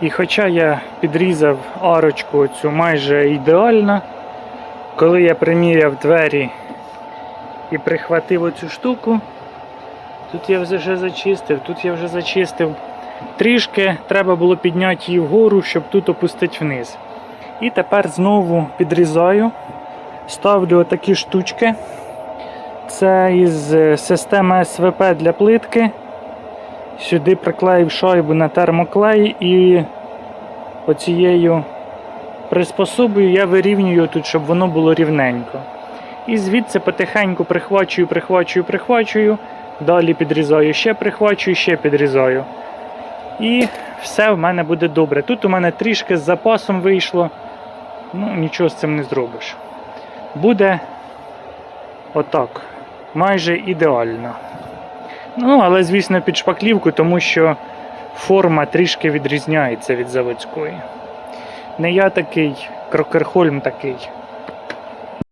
І хоча я підрізав арочку цю майже ідеально, коли я приміряв двері і прихватив оцю штуку, тут я вже зачистив, тут я вже зачистив. Трішки треба було підняти її вгору, щоб тут опустити вниз. І тепер знову підрізаю, ставлю отакі штучки. Це із системи СВП для плитки. Сюди приклеїв шайбу на термоклей і оцією приспособою я вирівнюю тут, щоб воно було рівненько. І звідси потихеньку прихвачую, прихвачую, прихвачую. Далі підрізаю, ще прихвачую, ще підрізаю. І все в мене буде добре. Тут у мене трішки з запасом вийшло. Ну, нічого з цим не зробиш. Буде отак. Майже ідеально. Ну, але, звісно, під шпаклівку, тому що форма трішки відрізняється від заводської. Не я такий, Крокерхольм такий.